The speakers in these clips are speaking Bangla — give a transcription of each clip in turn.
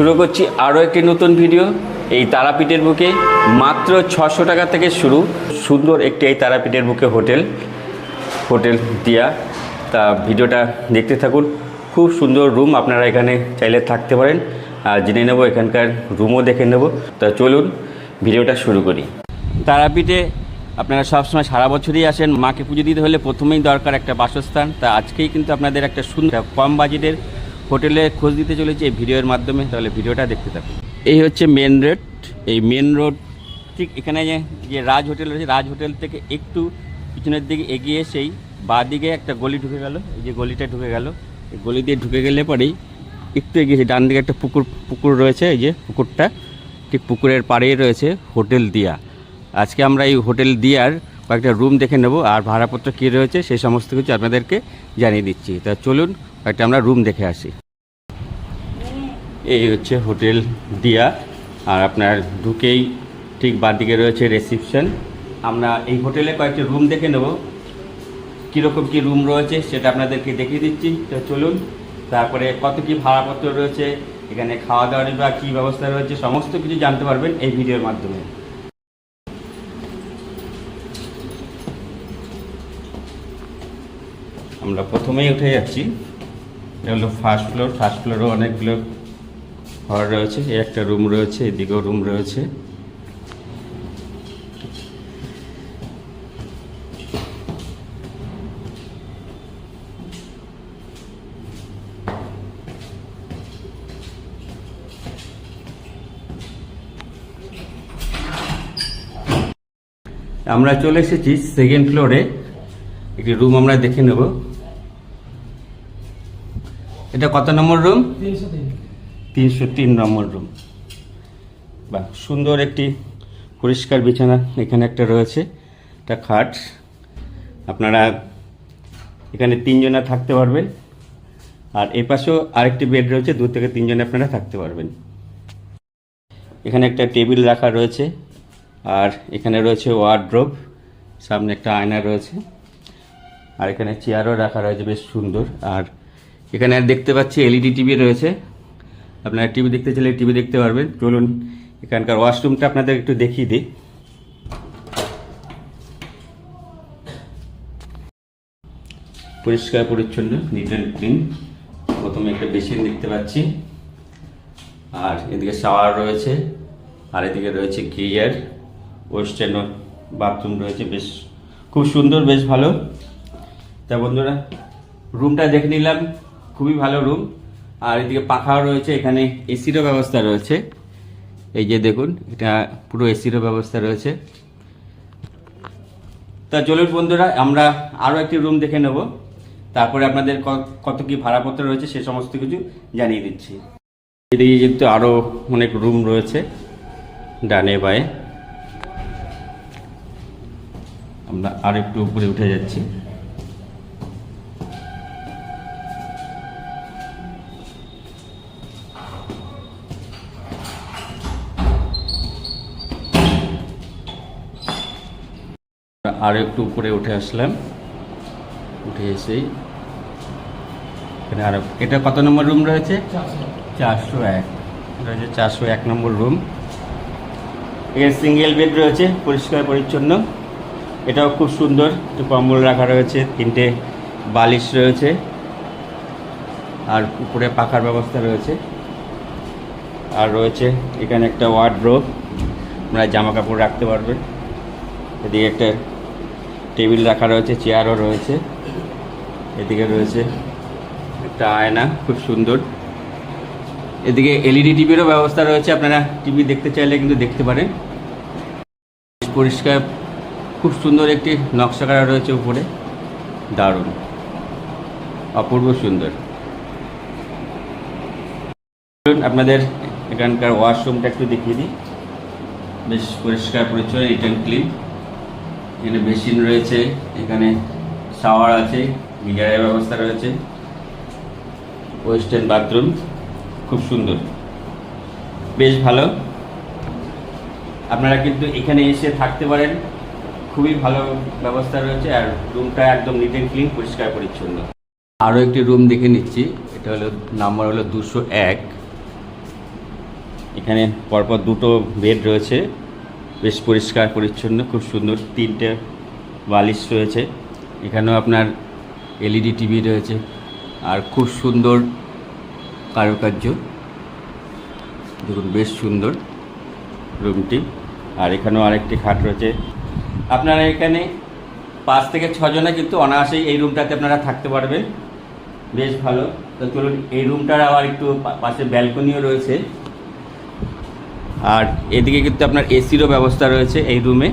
শুরু করছি আরও একটি নতুন ভিডিও। এই তারাপীঠের বুকে মাত্র ছশো টাকা থেকে শুরু। সুন্দর একটি এই তারাপীঠের বুকে হোটেল হোটেল দিয়া। তা ভিডিওটা দেখতে থাকুন। খুব সুন্দর রুম আপনারা এখানে চাইলে থাকতে পারেন। আর জেনে নেব এখানকার রুমও দেখে নেব। তা চলুন ভিডিওটা শুরু করি। তারাপীঠে আপনারা সবসময় সারা বছরই আসেন। মাকে পুজো দিতে হলে প্রথমেই দরকার একটা বাসস্থান। তা আজকেই কিন্তু আপনাদের একটা সুন্দর কম বাজেটের হোটেলে খোঁজ দিতে চলেছি এই ভিডিওর মাধ্যমে, তাহলে ভিডিওটা দেখতে থাকুন। এই হচ্ছে মেন রোড, এই মেন রোড ঠিক এখানে যে রাজ হোটেল রয়েছে, রাজ হোটেল থেকে একটু পিছনের দিকে এগিয়ে সেই বাঁ দিকে একটা গলি ঢুকে গেল। এই যে গলিটা ঢুকে গেল, এই গলি দিয়ে ঢুকে গেলে পরেই একটু এগিয়েছে ডান দিকে একটা পুকুর পুকুর রয়েছে, এই যে পুকুরটা। ঠিক পুকুরের পাড়েই রয়েছে হোটেল দিয়া। আজকে আমরা এই হোটেল দিয়ার কয়েকটা রুম দেখে নেব, আর ভাড়াপত্র কী রয়েছে সেই সমস্ত কিছু আপনাদেরকে জানিয়ে দিচ্ছি। তা চলুন কয়েকটা আমরা রুম দেখে আসি। এই হচ্ছে হোটেল দিয়া, আর আপনার ঢুকেই ঠিক বাঁদিকে রয়েছে রিসিপশন আমরা এই হোটেলে কয়েকটি রুম দেখে নেব। কীরকম কী রুম রয়েছে সেটা আপনাদেরকে দেখিয়ে দিচ্ছি। তো চলুন, তারপরে কত কী ভাড়াপত্র রয়েছে, এখানে খাওয়া দাওয়ার বা কী ব্যবস্থা রয়েছে, সমস্ত কিছু জানতে পারবেন এই ভিডিওর মাধ্যমে। আমরা প্রথমেই উঠে যাচ্ছি। এটা হলো ফার্স্ট ফ্লোর ফার্স্ট ফ্লোরও অনেকগুলো ঘর রয়েছে, এই একটা রুম রয়েছে, এদিকেও রুম রয়েছে। আমরা চলে এসেছি সেকেন্ড ফ্লোরে একটি রুম আমরা দেখে নেব। এটা কত নম্বর রুম তিনশো তিন নম্বর রুম বা সুন্দর একটি পরিষ্কার বিছানা এখানে একটা রয়েছে, একটা খাট। আপনারা এখানে তিনজনা থাকতে পারবেন। আর এই পাশেও আরেকটি বেড রয়েছে দু থেকে তিনজনে আপনারা থাকতে পারবেন। এখানে একটা টেবিল রাখা রয়েছে, আর এখানে রয়েছে ওয়ার্ড্রোব সামনে একটা আয়না রয়েছে। আর এখানে চেয়ারও রাখা রয়েছে, বেশ সুন্দর। আর এখানে দেখতে পাচ্ছি এলইডি টিভি রয়েছে। আপনারা টিভি দেখতে চাইলে টিভি দেখতে পারবেন। চলুন, এখানকার ওয়াশরুমটা আপনাদের একটু দেখিয়ে দিই। পরিষ্কার, পরিচ্ছন্ন নিট অ্যান্ড ক্লিন প্রথমে একটা বেসিন দেখতে পাচ্ছি। আর এদিকে শাওয়ার রয়েছে। আর এদিকে রয়েছে গিয়ার ওয়েস্টার্ন বাথরুম রয়েছে, বেশ, খুব সুন্দর, বেশ ভালো। তা বন্ধুরা রুমটা দেখে নিলাম, খুবই ভালো রুম আর এদিকে পাখাও রয়েছে, এখানে এসিরও ব্যবস্থা রয়েছে। এই যে দেখুন, এটা পুরো এসিরও ব্যবস্থা রয়েছে। তা চলুন বন্ধুরা, আমরা আরও একটি রুম দেখে নেব। তারপরে আপনাদের কত কি ভাড়াপত্র রয়েছে, সে সমস্ত কিছু জানিয়ে দিচ্ছি। এদিকে কিন্তু আরও অনেক রুম রয়েছে, ডানে বায়ে। আমরা আর একটু উপরে উঠে যাচ্ছি। আর একটু উপরে উঠে আসলাম। উঠে এসেই এখানে আরও এটা কত নম্বর রুম রয়েছে? চারশো এক। রয়েছে চারশো এক নম্বর রুম। এর সিঙ্গেল বেড রয়েছে, পরিষ্কার পরিচ্ছন্ন। এটাও খুব সুন্দর। কম্বল রাখা রয়েছে, তিনটে বালিশ রয়েছে। আর উপরে পাখার ব্যবস্থা রয়েছে। আর রয়েছে এখানে একটা ওয়ার্ড্রোব। আপনারা জামা কাপড় রাখতে পারবেন। এদিকে একটা টেবিল রাখা রয়েছে, চেয়ারও রয়েছে। এদিকে রয়েছে একটা আয়না, খুব সুন্দর। এদিকে এলইডি টিভিরও ব্যবস্থা রয়েছে, আপনারা টিভি দেখতে চাইলে কিন্তু দেখতে পারেন। পরিষ্কার, খুব সুন্দর একটি নকশা করা রয়েছে উপরে। দারুণ, অপূর্ব সুন্দর। আপনাদের এখানকার ওয়াশরুমটা একটু দেখিয়ে দিই। বেশ পরিষ্কার, পরিচ্ছন্ন অ্যান্ড ক্লিন এখানে বেসিন রয়েছে, এখানে শাওয়ার আছে গিজারের ব্যবস্থা রয়েছে। ওয়েস্টার্ন বাথরুম, খুব সুন্দর। বেশ ভালো। আপনারা কিন্তু এখানে এসে থাকতে পারেন। খুবই ভালো ব্যবস্থা রয়েছে আর রুমটা একদম নিট অ্যান্ড ক্লিন পরিষ্কার পরিচ্ছন্ন। আরও একটি রুম দেখে নিচ্ছি, এটা হলো, নাম্বার হলো দুশো এক। এখানে পরপর দুটো বেড রয়েছে। বেশ পরিষ্কার, পরিচ্ছন্ন, খুব সুন্দর তিনটে বালিশ রয়েছে। এখানেও আপনার এলইডি, টিভি রয়েছে আর খুব সুন্দর কারুকার্য। দেখুন, বেশ সুন্দর রুমটি। আর এখানেও আরেকটি খাট রয়েছে। আপনারা এখানে পাঁচ থেকে ছজনে কিন্তু অনায়াসেই এই রুমটাতে আপনারা থাকতে পারবেন। বেশ ভালো। তো চলুন, এই রুমটার আবার একটু পাশে ব্যালকনিও রয়েছে। আর এদিকে কিন্তু আপনার এসিরও ব্যবস্থা রয়েছে এই রুমে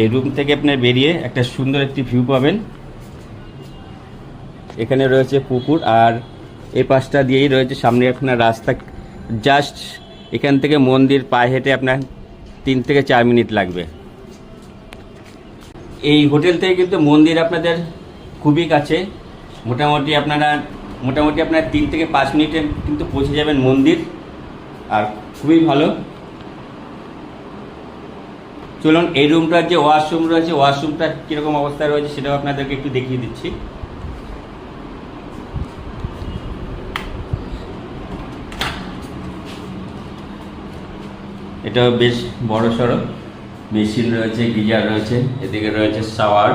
এই রুম থেকে আপনার বেরিয়ে একটা সুন্দর একটি ভিউ পাবেন। এখানে রয়েছে পুকুর আর এই পাশটা দিয়েই রয়েছে সামনে আপনার রাস্তা। জাস্ট এখান থেকে মন্দির পায়ে হেঁটে আপনার তিন থেকে চার মিনিট লাগবে। এই হোটেল থেকে কিন্তু মন্দির আপনাদের খুবই কাছে। মোটামুটি আপনারা, মোটামুটি আপনার তিন থেকে পাঁচ মিনিটে কিন্তু পৌঁছে যাবেন মন্দির। আর খুবই ভালো। চলুন, এই রুমটার যে ওয়াশরুম রয়েছে ওয়াশরুমটা কীরকম অবস্থায় রয়েছে সেটাও আপনাদেরকে একটু দেখিয়ে দিচ্ছি। এটা বেশ বড় সড়ো। মেশিন রয়েছে, গিজার রয়েছে, এদিকে রয়েছে শাওয়ার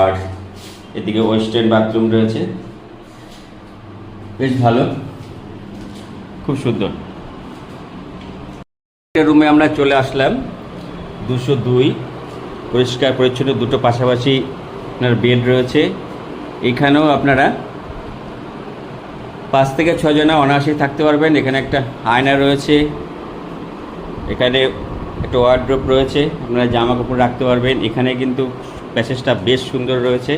আর এদিকে ওয়েস্টার্ন বাথরুম রয়েছে। বেশ ভালো। খুব সুন্দর। রুমে আমরা চলে আসলাম দুশো দুই। পরিষ্কার, পরিচ্ছন্ন দুটো পাশাপাশি আপনার বেড রয়েছে। এখানেও আপনারা পাঁচ থেকে ছজনা অনায়াসে থাকতে পারবেন। এখানে একটা আয়না রয়েছে। এখানে একটা ওয়ার্ড্রোপ রয়েছে। আপনারা জামা কাপড় রাখতে পারবেন। এখানে কিন্তু প্যাসেজটা বেশ সুন্দর রয়েছে।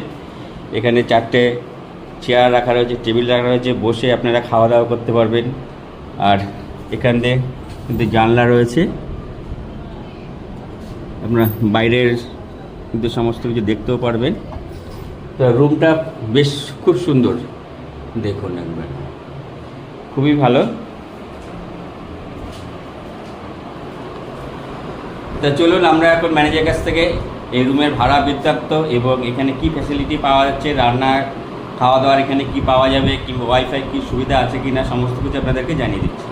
এখানে চারটে চেয়ার রাখা রয়েছে টেবিল রাখা রয়েছে। বসে আপনারা খাওয়া দাওয়া করতে পারবেন। আর এখান দিয়ে কিন্তু জানলা রয়েছে। আপনারা বাইরের কিন্তু সমস্ত কিছু দেখতেও পারবেন। তো রুমটা বেশ খুব সুন্দর। দেখুন একবার। খুবই ভালো। তা চলুন আমরা এখন ম্যানেজার কাছ থেকে এই রুমের ভাড়া বৃত্তান্ত এবং এখানে কি ফ্যাসিলিটি পাওয়া যাচ্ছে, রান্না খাওয়া দাওয়ার এখানে কি পাওয়া যাবে কি ওয়াইফাই কি সুবিধা আছে কি না সমস্ত কিছু আপনাদেরকে জানিয়ে দিচ্ছি।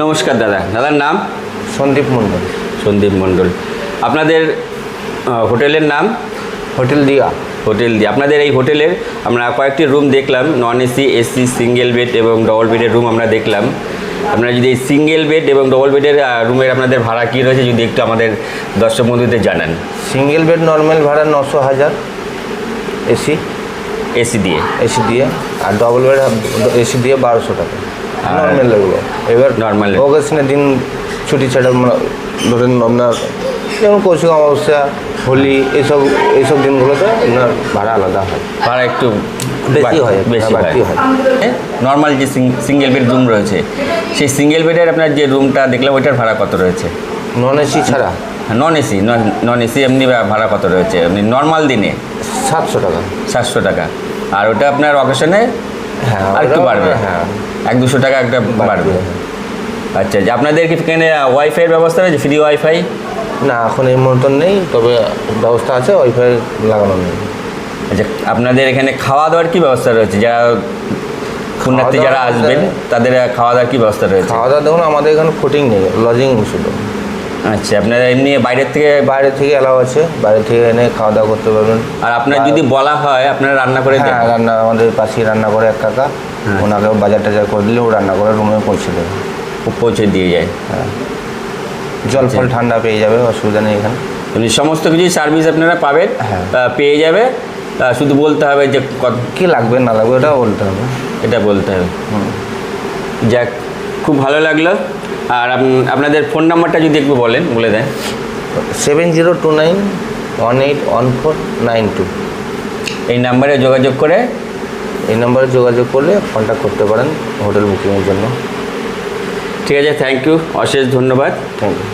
নমস্কার দাদা দাদার নাম? সন্দীপ মণ্ডল। সন্দীপ মণ্ডল। আপনাদের হোটেলের নাম? হোটেল দিয়া। হোটেল দিয়ে। আপনাদের এই হোটেলের আমরা কয়েকটি রুম দেখলাম non AC AC single bed এবং ডবল বেডের রুম আমরা দেখলাম। আপনারা যদি এই সিঙ্গেল বেড এবং ডবল বেডের রুমের আপনাদের ভাড়া কী রয়েছে যদি একটু আমাদের দর্শক বন্ধুদের জানান। সিঙ্গেল বেড নর্মাল ভাড়া নশো হাজার এসি এসি দিয়ে। এসি দিয়ে আর ডবল বেড এসি দিয়ে বারোশো টাকা। নর্মাল এগুলো। এবার Normal। অকেশনের দিন ছুটি ছাড়া ধরেন আপনার যেমন কৌশিক অমাবস্যা হোলি এইসব এইসব দিনগুলোতে আপনার ভাড়া আলাদা হয়। ভাড়া একটু বেশি হয়, বেশি বাড়তি হয়। নর্মাল যে সিঙ্গেল বেড রুম রয়েছে সেই সিঙ্গেল বেডের আপনার যে রুমটা দেখলাম ওইটার ভাড়া কত রয়েছে? নন এসি ছাড়া? নন এসি নন এসি এমনি ভাড়া কত রয়েছে? এমনি নর্মাল দিনে? সাতশো টাকা। সাতশো টাকা। আর ওটা আপনার অকেশনে হ্যাঁ আর একটু বাড়বে। হ্যাঁ। এক দুশো টাকা একটা বাড়বে। বাড়বে। আচ্ছা যে আপনাদের কি এখানে ওয়াইফাইয়ের ব্যবস্থা রয়েছে ফ্রি ওয়াইফাই না এখন এই মতন নেই তবে ব্যবস্থা আছে ওয়াইফাই লাগানো নেই। আচ্ছা আপনাদের এখানে খাওয়া দাওয়ার কি ব্যবস্থা রয়েছে? যারা পুণ্যার্থী যারা আসবেন তাদের খাওয়া দাওয়ার কি ব্যবস্থা রয়েছে? খাওয়া দাওয়া দেখুন আমাদের এখানে ফুটিং নেই লজিং শুধু। আচ্ছা আপনারা এমনি বাইরের থেকে বাইরে থেকে এলাও আছে? বাইরে থেকে এনে খাওয়া দাওয়া করতে পারবেন। আর আপনার যদি বলা হয় আপনারা রান্না করে দেন হ্যাঁ রান্না আমাদের পাশেই রান্না করে এক কাকা। হ্যাঁ। ওনাকে বাজার টাজার করে দিলে ও রান্না করে রুমে পৌঁছে দেবে। পৌঁছে দিয়ে যায়। হ্যাঁ। জল ফল আচ্ছা। ঠান্ডা পেয়ে যাবে অসুবিধা নেই এখানে। সমস্ত কিছুই সার্ভিস আপনারা পাবেন হ্যাঁ। পেয়ে যাবে। শুধু বলতে হবে যে কত কী লাগবে না লাগবে ওটাও বলতে হবে। এটা বলতে হবে। হুম। যাক খুব ভালো লাগল। আর আপনাদের ফোন নাম্বারটা যদি একটু বলেন বলে দেন। Seven zero two nine one eight one four nine two. এই নাম্বারে যোগাযোগ করে এই নাম্বারে যোগাযোগ করলে কন্ট্যাক্ট করতে পারেন হোটেল বুকিংয়ের জন্য। ঠিক আছে থ্যাংক ইউ অশেষ ধন্যবাদ। থ্যাংক ইউ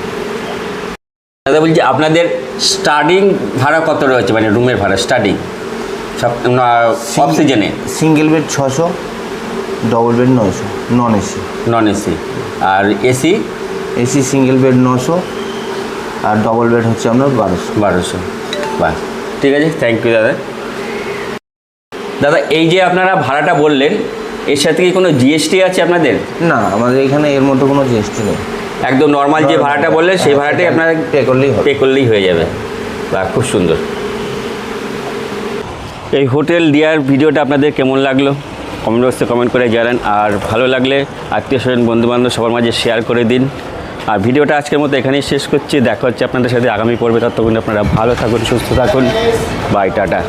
দাদা বলছি আপনাদের স্টার্টিং ভাড়া কত রয়েছে? মানে রুমের ভাড়া স্টার্টিং সব অফ সিজনে সিঙ্গেল বেড ছশো ডবল বেড নশো নন এসি নন এসি আর এসি এসি সিঙ্গেল বেড নশো আর ডবল বেড হচ্ছে আপনার বারোশো। বারোশো। বাহ। ঠিক আছে থ্যাংক ইউ দাদা। দাদা এই যে আপনারা ভাড়াটা বললেন এর সাথে কি কোনো জিএসটি আছে আপনাদের? না আমাদের এখানে এর মধ্যে কোনো জিএসটি নেই। একদম নর্মাল যে ভাড়াটা বললেন সেই ভাড়াটাই আপনারা পে করলেই পে করলেই হয়ে যাবে। বা খুব সুন্দর। এই হোটেল দেওয়ার ভিডিওটা আপনাদের কেমন লাগল? কমেন্ট বক্সে কমেন্ট করে জানান। আর ভালো লাগলে আত্মীয় স্বজন, বন্ধুবান্ধব সবার মাঝে শেয়ার করে দিন। আর ভিডিওটা আজকের মতো এখানেই শেষ করছি। দেখা হচ্ছে আপনাদের সাথে আগামী পর্বে। ততক্ষণ আপনারা ভালো থাকুন, সুস্থ থাকুন। Bye tata.